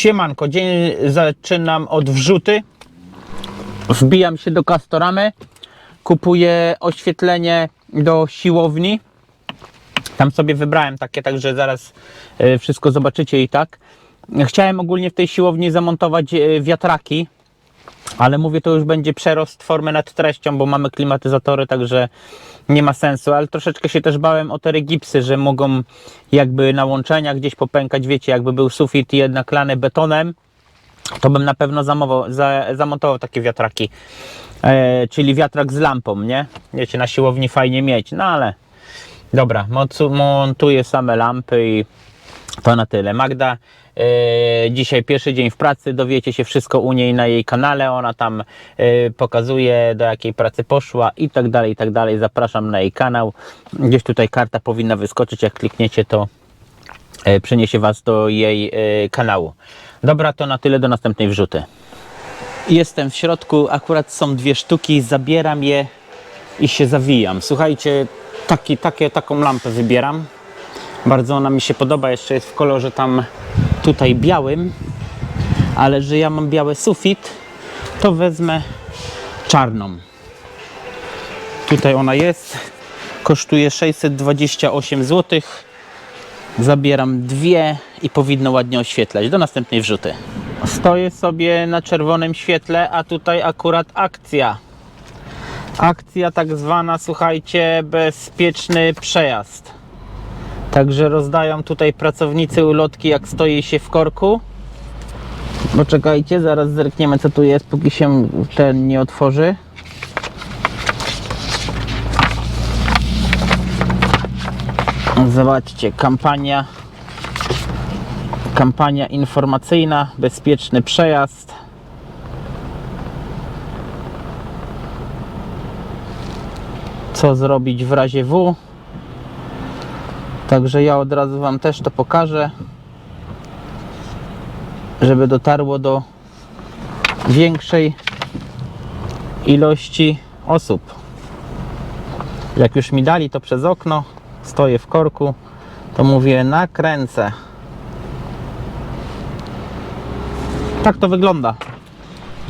Siemanko, dzień zaczynam od wrzuty. Wbijam się do Castoramy, kupuję oświetlenie do siłowni. Tam sobie wybrałem takie, także zaraz e, wszystko zobaczycie i tak. Chciałem ogólnie w tej siłowni zamontować e, wiatraki, ale mówię, to już będzie przerost formy nad treścią, bo mamy klimatyzatory, także nie ma sensu, ale troszeczkę się też bałem o te gipsy, że mogą jakby na łączeniach gdzieś popękać, wiecie, jakby był sufit jednak lany betonem, to bym na pewno zamował, za, zamontował takie wiatraki, e, czyli wiatrak z lampą, nie? Wiecie, na siłowni fajnie mieć, no ale dobra, montuję same lampy i to na tyle. Magda e, dzisiaj pierwszy dzień w pracy, dowiecie się wszystko u niej na jej kanale, ona tam e, pokazuje do jakiej pracy poszła i tak dalej, i tak dalej. Zapraszam na jej kanał. Gdzieś tutaj karta powinna wyskoczyć, jak klikniecie to e, przeniesie Was do jej e, kanału. Dobra, to na tyle, do następnej wrzuty. Jestem w środku, akurat są dwie sztuki, zabieram je i się zawijam. Słuchajcie, taki, takie, taką lampę wybieram. Bardzo ona mi się podoba, jeszcze jest w kolorze tam tutaj białym, ale że ja mam biały sufit, to wezmę czarną. Tutaj ona jest, kosztuje 628 zł. Zabieram dwie i powinno ładnie oświetlać. Do następnej wrzuty. Stoję sobie na czerwonym świetle, a tutaj akurat akcja. Akcja tak zwana, słuchajcie, bezpieczny przejazd. Także rozdają tutaj pracownicy ulotki, jak stoi się w korku. Poczekajcie, zaraz zerkniemy, co tu jest, póki się ten nie otworzy. Zobaczcie, kampania kampania informacyjna, bezpieczny przejazd. Co zrobić w razie W? Także ja od razu Wam też to pokażę, żeby dotarło do większej ilości osób. Jak już mi dali to przez okno, stoję w korku, to mówię nakręcę. Tak to wygląda.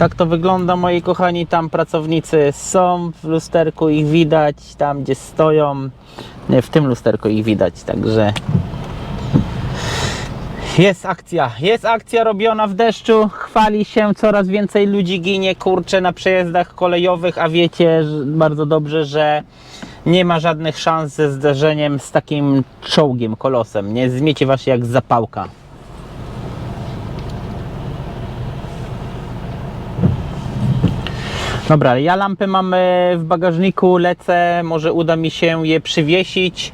Tak to wygląda, moi kochani. Tam pracownicy są, w lusterku ich widać, tam gdzie stoją. Nie, w tym lusterku ich widać, także jest akcja, jest akcja robiona w deszczu, chwali się, coraz więcej ludzi ginie, kurczę, na przejazdach kolejowych, a wiecie bardzo dobrze, że nie ma żadnych szans ze zderzeniem z takim czołgiem, kolosem, nie zmiecie was jak zapałka. Dobra, ja lampy mam e, w bagażniku, lecę, może uda mi się je przywiesić.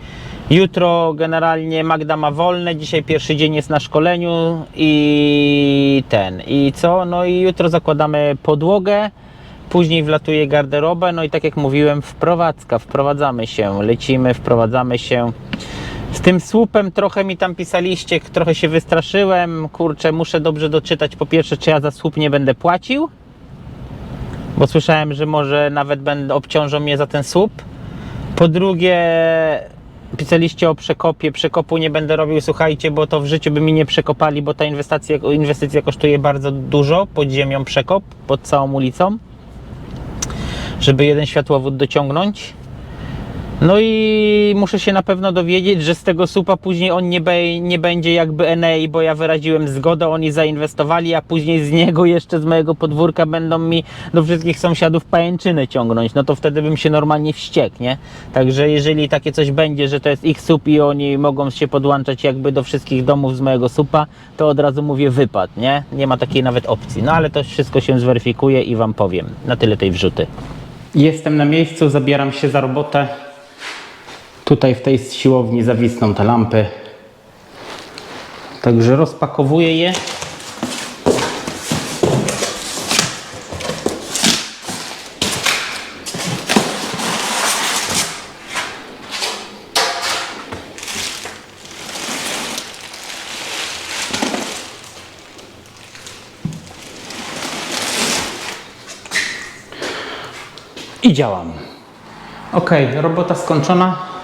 Jutro generalnie Magda ma wolne, dzisiaj pierwszy dzień jest na szkoleniu i ten, i co? No i jutro zakładamy podłogę, później wlatuje garderobę, no i tak jak mówiłem, wprowadzka, wprowadzamy się, lecimy, wprowadzamy się. Z tym słupem trochę mi tam pisaliście, trochę się wystraszyłem, kurczę, muszę dobrze doczytać po pierwsze, czy ja za słup nie będę płacił, bo słyszałem, że może nawet będę obciążą mnie za ten słup. Po drugie, pisaliście o przekopie. Przekopu nie będę robił, słuchajcie, bo to w życiu by mi nie przekopali, bo ta inwestycja, inwestycja kosztuje bardzo dużo pod ziemią przekop, pod całą ulicą, żeby jeden światłowód dociągnąć. No i muszę się na pewno dowiedzieć, że z tego słupa później on nie, be, nie będzie jakby NA, bo ja wyraziłem zgodę, oni zainwestowali, a później z niego jeszcze z mojego podwórka będą mi do wszystkich sąsiadów pajęczyny ciągnąć, no to wtedy bym się normalnie wściekł, nie? Także jeżeli takie coś będzie, że to jest ich słup i oni mogą się podłączać jakby do wszystkich domów z mojego słupa, to od razu mówię wypad, nie? Nie ma takiej nawet opcji, no ale to wszystko się zweryfikuje i Wam powiem. Na tyle tej wrzuty. Jestem na miejscu, zabieram się za robotę. Tutaj w tej siłowni zawisną te lampy. Także rozpakowuję je. I działam. Ok, robota skończona.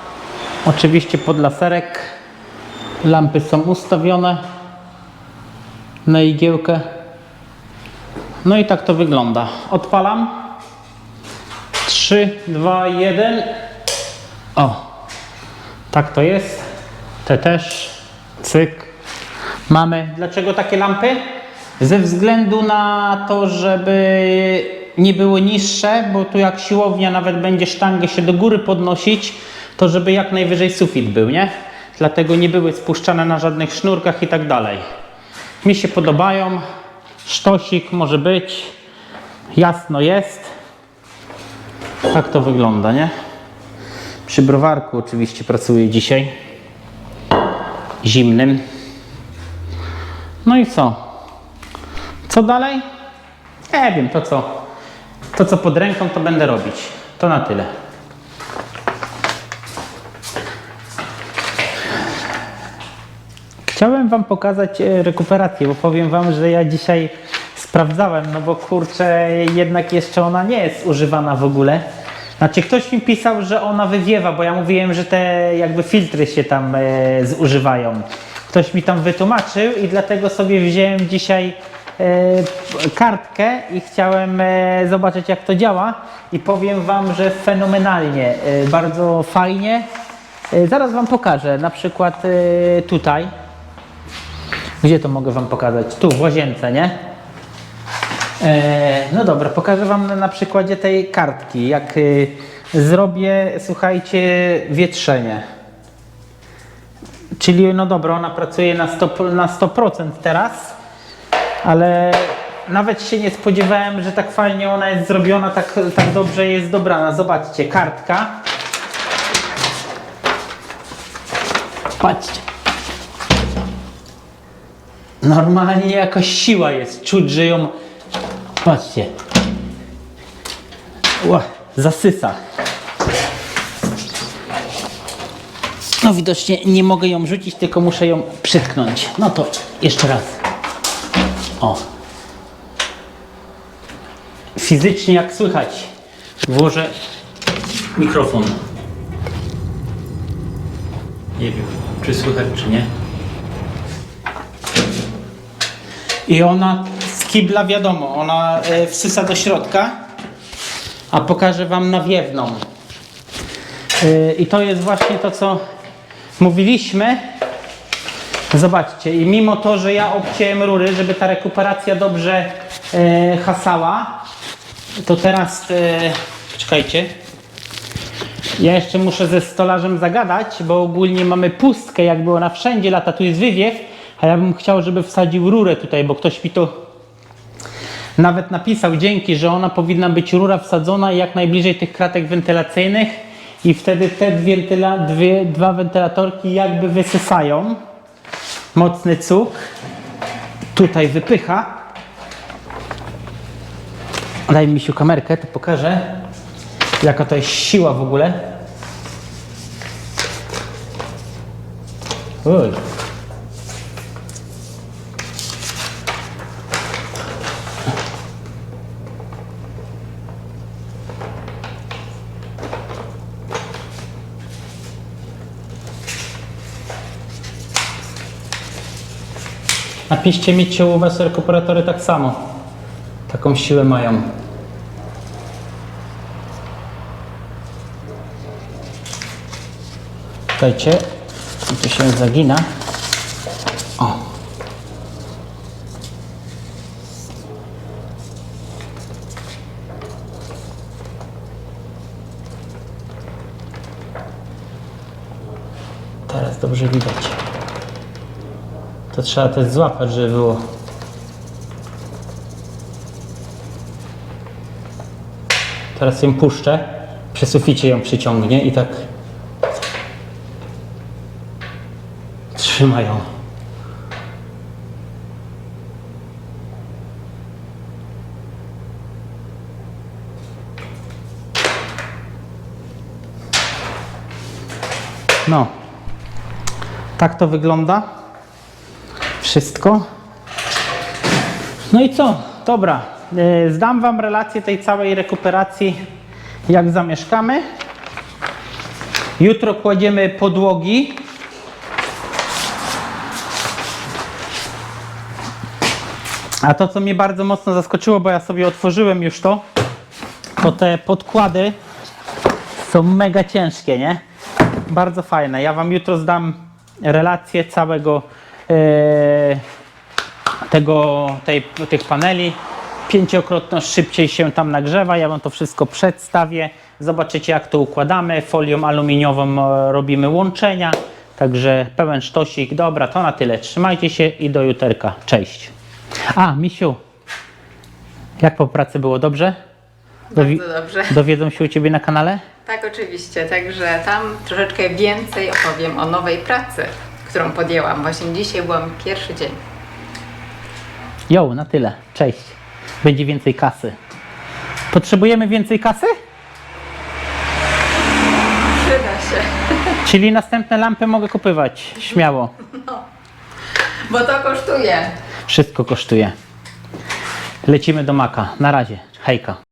Oczywiście pod laserek. Lampy są ustawione. na igiełkę. No i tak to wygląda. Odpalam. 3, 2, 1. O, tak to jest. Te też. Cyk. Mamy. Dlaczego takie lampy? Ze względu na to, żeby nie były niższe, bo tu jak siłownia nawet będzie sztangę się do góry podnosić, to żeby jak najwyżej sufit był, nie? Dlatego nie były spuszczane na żadnych sznurkach i tak dalej. Mi się podobają. Sztosik może być. Jasno jest. Tak to wygląda, nie? Przy browarku oczywiście pracuję dzisiaj. Zimnym. No i co? Co dalej? Nie wiem, to co, to co pod ręką to będę robić. To na tyle. Chciałem Wam pokazać e, rekuperację, bo powiem Wam, że ja dzisiaj sprawdzałem, no bo kurczę, jednak jeszcze ona nie jest używana w ogóle. Znaczy ktoś mi pisał, że ona wywiewa, bo ja mówiłem, że te jakby filtry się tam e, zużywają. Ktoś mi tam wytłumaczył i dlatego sobie wziąłem dzisiaj e, kartkę i chciałem e, zobaczyć jak to działa i powiem Wam, że fenomenalnie, e, bardzo fajnie. E, zaraz Wam pokażę, na przykład e, tutaj. Gdzie to mogę Wam pokazać? Tu, w łazience, nie? E, no dobra, pokażę Wam na, przykładzie tej kartki, jak y, zrobię, słuchajcie, wietrzenie. Czyli, no dobra, ona pracuje na 100%, na 100% teraz, ale nawet się nie spodziewałem, że tak fajnie ona jest zrobiona, tak, tak dobrze jest dobrana. Zobaczcie, kartka. Patrzcie. Normalnie jakaś siła jest. Czuć, że ją. Patrzcie. Ła, zasysa. No widocznie nie mogę ją rzucić, tylko muszę ją przytknąć. No to jeszcze raz. O. Fizycznie jak słychać. Włożę mikrofon. Nie wiem, czy słychać, czy nie. I ona z kibla wiadomo, ona e, wsysa do środka, a pokażę Wam nawiewną. E, I to jest właśnie to, co mówiliśmy. Zobaczcie, i mimo to, że ja obciąłem rury, żeby ta rekuperacja dobrze e, hasała, to teraz, czekajcie, ja jeszcze muszę ze stolarzem zagadać, bo ogólnie mamy pustkę, jakby ona wszędzie lata, tu jest wywiew, a ja bym chciał, żeby wsadził rurę tutaj, bo ktoś mi to nawet napisał, dzięki, że ona powinna być rura wsadzona jak najbliżej tych kratek wentylacyjnych i wtedy te dwie, dwa wentylatorki jakby wysysają. Mocny cuk. Tutaj wypycha. Daj mi się kamerkę, to pokażę jaka to jest siła w ogóle. Napiszcie mi, czy u Was rekuperatory tak samo. Taką siłę mają. Czekajcie, tu się zagina. O. Teraz dobrze widać. To trzeba też złapać, żeby było. Teraz ją puszczę, przy suficie ją przyciągnie i tak trzymają. No, tak to wygląda. Wszystko. No i co? Dobra, e, zdam Wam relację tej całej rekuperacji, jak zamieszkamy. Jutro kładziemy podłogi. A to, co mnie bardzo mocno zaskoczyło, bo ja sobie otworzyłem już to, to te podkłady są mega ciężkie, nie? Bardzo fajne. Ja Wam jutro zdam relację całego tego, tej, tych paneli. Pięciokrotność szybciej się tam nagrzewa. Ja Wam to wszystko przedstawię. Zobaczycie, jak to układamy. Folią aluminiową e, robimy łączenia. Także pełen sztosik. Dobra, to na tyle. Trzymajcie się i do juterka. Cześć. A, Misiu, jak po pracy było dobrze? Dowi- Bardzo dobrze. Dowiedzą się u Ciebie na kanale? Tak, oczywiście. Także tam troszeczkę więcej opowiem o nowej pracy, którą podjęłam. Właśnie dzisiaj byłam pierwszy dzień. Jo, na tyle. Cześć. Będzie więcej kasy. Potrzebujemy więcej kasy? Przyda się. Czyli następne lampy mogę kupować. Śmiało. Bo to kosztuje. Wszystko kosztuje. Lecimy do maka. Na razie. Hejka.